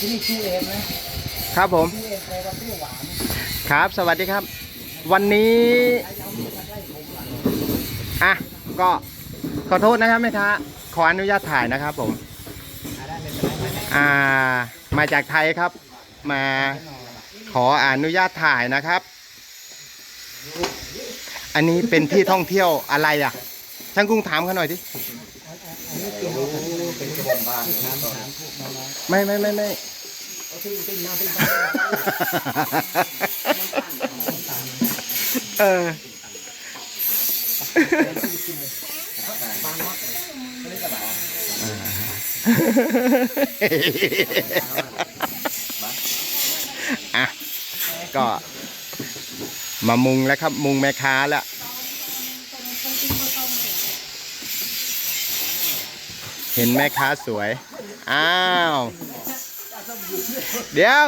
ที่นี่ชื่อเอมนะครับผมชื่อเอมแปลว่าเปรี้ยวหวานครับ สวัสดีครับ วันนี้อะก็ขอโทษนะครับแม่ค้าขออนุญาตถ่ายนะครับผมได้ไม่เป็นไรไม่เป็นไรอ่ามาจากไทยครับ มาขออนุญาตถ่ายนะครับ อันนี้เป็นที่ท่องเที่ยวอะไรอะช่างกุ้งถามเขาหน่อยดิอันนี้เป็นเป็นกระบอกบาง ไม่ไม่ไม่ไม่เอาที่ติ้งน้ำติ้งน้ำเออบางวัดเลยกระบอกอะก็มามุงแล้วครับ มุงแม่ค้าแล้วเห็นแม่ค้าสวย อ้าว เดี๋ยว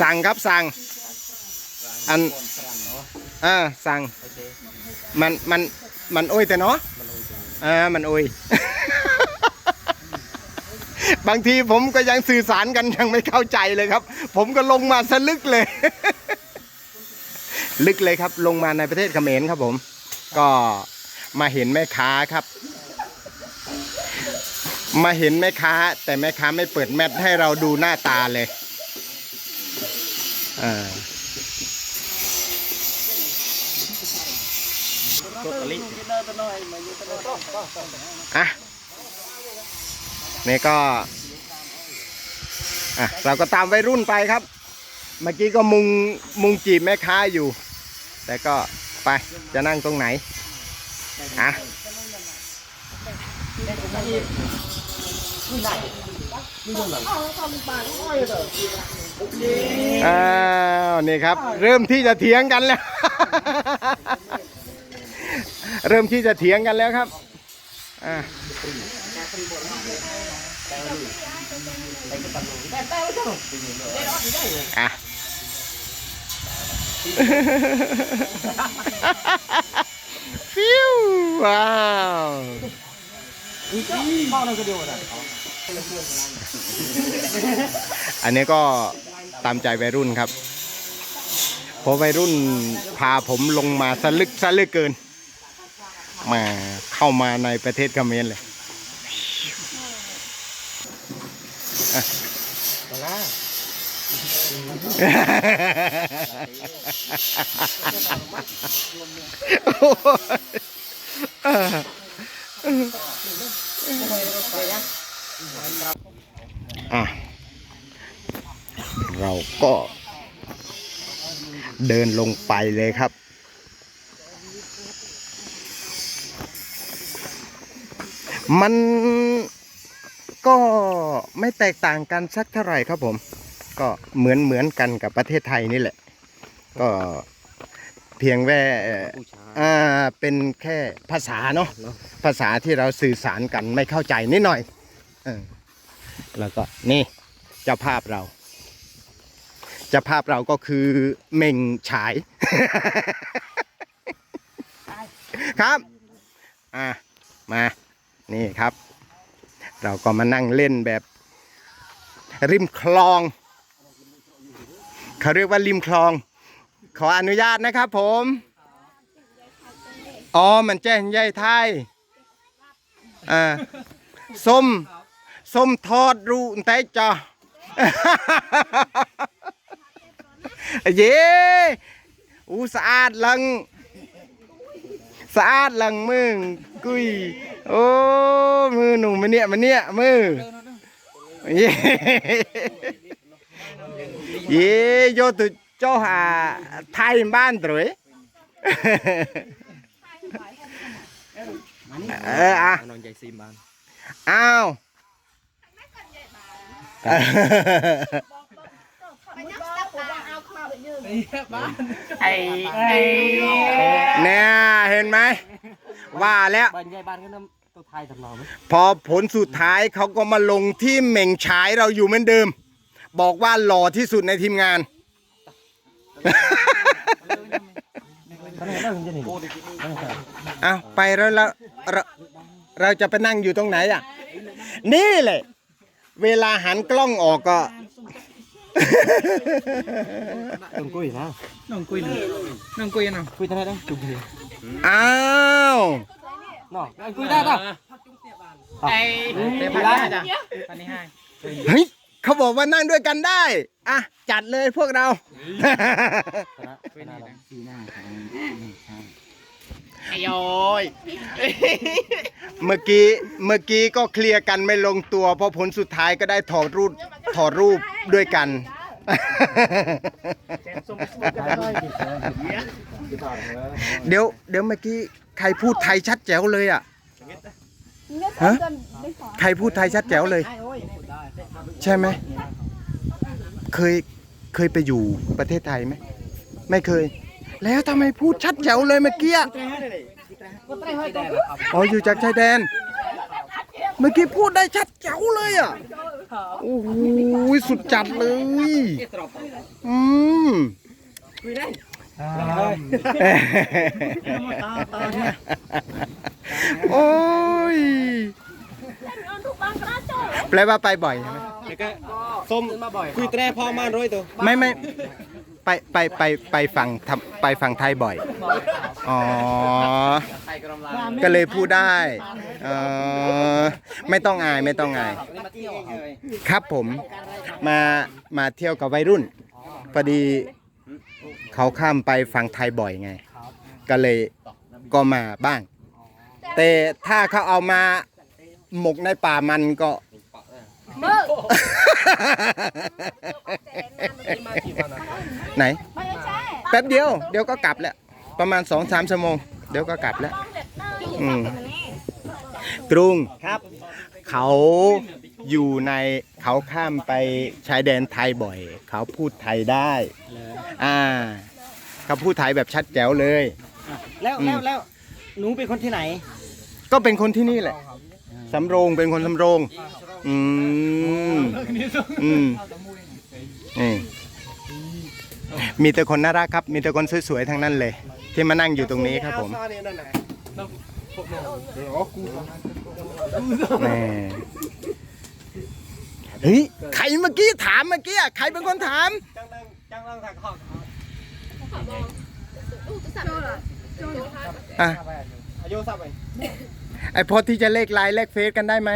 สั่งครับสั่ง อันเออสั่ง มันมันมันโอ้ยแต่เนาะเออมันโอ้ยบางทีผมก็ยังสื่อสารกันยังไม่เข้าใจเลยครับ ผมก็ลงมาสลึกเลย ลึกเลยครับ ลงมาในประเทศเขมรครับผม ก็มาเห็นแม่ค้าครับ มาเห็นแม่ค้า แต่แม่ค้าไม่เปิดแมทให้เราดูหน้าตาเลยอ่าอะนี่ก็อะเราก็ตามวัยรุ่นไปครับ เมื่อกี้ก็มุงมุงจีบแม่ค้าอยู่ แต่ก็ไปจะนั่งตรงไหนอะ อ้าวนี่ครับ เริ่มที่จะเถียงกันแล้ว เริ่มที่จะเถียงกันแล้วครับอ่าอะฟิวว้าวเข้าในกระเดียวนะ อันนี้ก็ตามใจวัยรุ่นครับเพราะวัยรุ่นพาผมลงมาสลึกสลึกเกิน มาเข้ามาในประเทศเขมรเลยมาละ อะ เราก็เดินลงไปเลยครับ มันก็ไม่แตกต่างกันสักเท่าไหร่ครับผม ก็เหมือนเหมือนกันกับประเทศไทยนี่แหละ ก็เพียงแค่อาเป็นแค่ภาษาเนาะภาษาที่เราสื่อสารกันไม่เข้าใจนิดหน่อย แล้วก็นี่เจ้าภาพเราเจ้าภาพเราก็คือเม่งฉาย ครับ อะมา นี่ครับ เราก็มานั่งเล่นแบบ ริมคลองเขาเรียกว่าริมคลอง ขออนุญาตนะครับผม อ๋อ มันแจ้งใหญ่ไทย อ่า ส้ม ส้มทอดรูนแต่จอเย้อูสะอาดลังสะอาดลังมึงกุยโอ้มือหนุ่มมันเนี่ยมันเนี่ยมือเย้เย้โยตุเจ้าหาไทยบ้านตรุยเอออะนอนใหญ่ซีมบานอ้าว ไอ้ไอ้เนี่ยเห็นไหม ว่าแล้วบ้านใหญ่บ้านก็น้ำตัวไทยทำนองไหมพอผลสุดท้ายเขาก็มาลงที่เหม่งฉายเราอยู่เหมือนเดิม บอกว่าหล่อที่สุดในทีมงานตอนนี้เราจะหนีเอาไปแล้วเราเราเราจะไปนั่งอยู่ตรงไหนอะ นี่แหละ เวลาหันกล้องออกก็ ต้นกุ้ยนะน้องกุยหน่อยน้องกุยหน่อยกุ้ยเท่าไหร่ต้องจุ่มเลยอ้าวเนาะกุ้ยได้ป่ะไอ้เต็มได้จ้ะตอนนี้ให้เฮ้ยเขาบอกว่านั่งด้วยกันได้ อะ จัดเลยพวกเรากุยนี่นะสีหน้าของ ไอ้โยยเมื่อกี้เมื่อกี้ก็เคลียร์กันไม่ลงตัวเพราะผลสุดท้ายก็ได้ถอดรูปถอดรูปด้วยกัน เดี๋ยวเดี๋ยวเมื่อกี้ใครพูดไทยชัดแจ๋วเลยอะฮะใครพูดไทยชัดแจ๋วเลย ใช่ไหมเคยเคยไปอยู่ประเทศไทยไหมไม่เคย แล้วทำไมพูดชัดแจ๋วเลยเมื่อกี้อะอ๋ออยู่จากชายแดน เมื่อกี้พูดได้ชัดแจ๋วเลยอะโอ้โหสุดจัดเลย อืมโอ้ยแปลว่าไปบ่อยใช่ไหมแล้วก็ส้มมาบ่อยคุยแตรพอมาร้อยตัวไม่ไม่ ไปไปไปไปฝั่งทำไปฝั่งไทยบ่อย อ๋อ ก็เลยพูดได้เออไม่ต้องอายไม่ต้องอาย มาเที่ยวเลยครับผมมามาเที่ยวกับวัยรุ่นพอดีเขาข้ามไปฝั่งไทยบ่อยไง ก็เลยก็มาบ้าง แต่ถ้าเขาเอามาหมกในป่ามันก็ มึกไหน ไม่ใช่แป๊บเดียว เดี๋ยวก็กลับแล้ว ประมาณสองสามชั่วโมง เดี๋ยวก็กลับแล้ว อืมกรุงครับ เขาอยู่ในเขาข้ามไปชายแดนไทยบ่อย เขาพูดไทยได้ อ่า เขาพูดไทยแบบชัดแจ๋วเลย แล้วแล้วแล้วหนูเป็นคนที่ไหน ก็เป็นคนที่นี่แหละ สำโรงเป็นคนสำโรง อืมอืมนี่มีแต่คนน่ารักครับ มีแต่คนสวยๆทั้งนั้นเลย ที่มานั่งอยู่ตรงนี้ครับผมแม่เฮ้ยใครเมื่อกี้ถามเมื่อกี้อะใครเป็นคนถามจังนั่งจังนั่งถักหอกอะอายุสับไปไอพอที่จะเลขไลน์เลขเฟซกันได้ไหม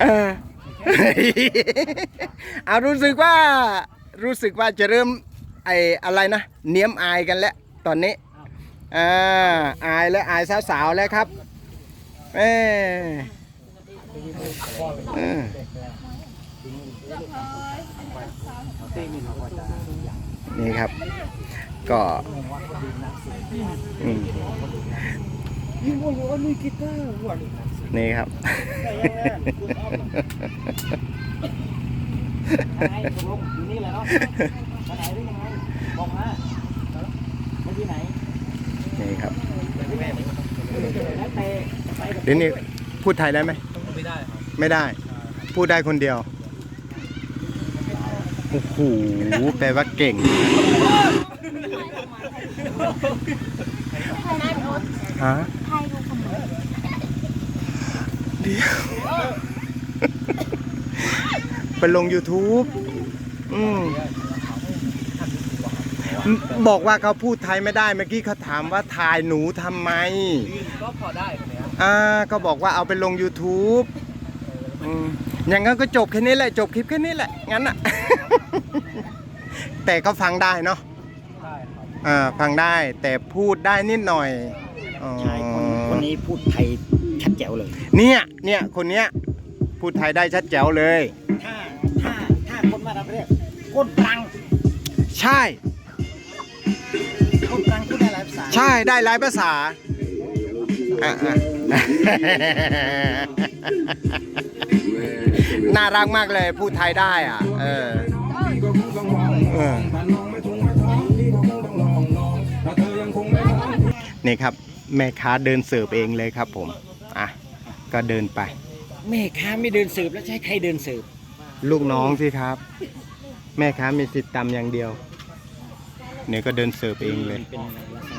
เออเอารู้สึกว่ารู้สึกว่าจะเริ่มไออะไรนะเนียมอายกันแล้วตอนนี้อ่าอายแล้วอายสาวๆแล้วครับเออเออนี่ครับ ก็อืมนี่ครับไงตกลงอยู่นี่แหละเนาะไปไหนหรือยังไงบอกมาไปที่ไหนนี่ครับแล้วแต่ไปกับเดี๋ยวนี้พูดไทยได้ไหม ไม่ได้ครับไม่ได้ พูดได้คนเดียว โอ้โห แปลว่าเก่ง ฮะเดี๋ยวไปลง YouTube อืมบอกว่าเขาพูดไทยไม่ได้เมื่อกี้เขาถามว่าถ่ายหนูทำไม ก็พอได้คนนี้อ่าก็บอกว่าเอาไปลง YouTube อืมอย่างงั้นก็จบแค่นี้แหละ จบคลิปแค่นี้แหละ งั้นอะ แต่ก็ฟังได้เนาะ อ่าฟังได้แต่พูดได้นิดหน่อยอ๋อชายคนคนนี้พูดไทยชัดแจ๋วเลย เนี่ยเนี่ยคนเนี้ยพูดไทยได้ชัดแจ๋วเลย ถ้าถ้าถ้าคนมารับเรียกคนตรังใช่ คนตรังพูดได้หลายภาษาใช่ได้หลายภาษาอะอะ น่ารักมากเลยพูดไทยได้อะเออเออ นี่ครับ แม่ค้าเดินเสิร์ฟเองเลยครับ ผมอะก็เดินไป แม่ค้าไม่เดินสืบแล้วใช้ใครเดินสืบลูกน้องสิครับ แม่ค้ามีสิทธิ์ตำอย่างเดียวเนี่ยก็เดินเสิร์ฟเองเลยเป็นลักษ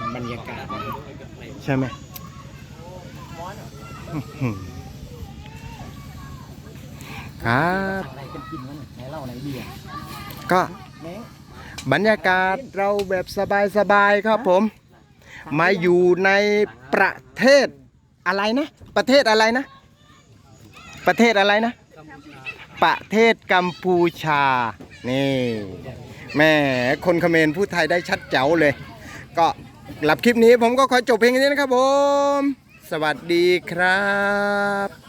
ณบรรยากาศใช่ไหมอื้อหือครับ อะไรกันกินวะเนี่ยไหนเหล้าไหนเบียร์ก็แม่งบรรยากาศเราแบบสบายๆครับผม มาอยู่ในประเทศอะไรนะ ประเทศอะไรนะ ประเทศอะไรนะ ประเทศกัมพูชา นี่แม่คนเขมรพูดไทยได้ชัดเจ๋วเลย ก็หลับคลิปนี้ผมก็ขอจบเพลงนี้นะครับผม สวัสดีครับ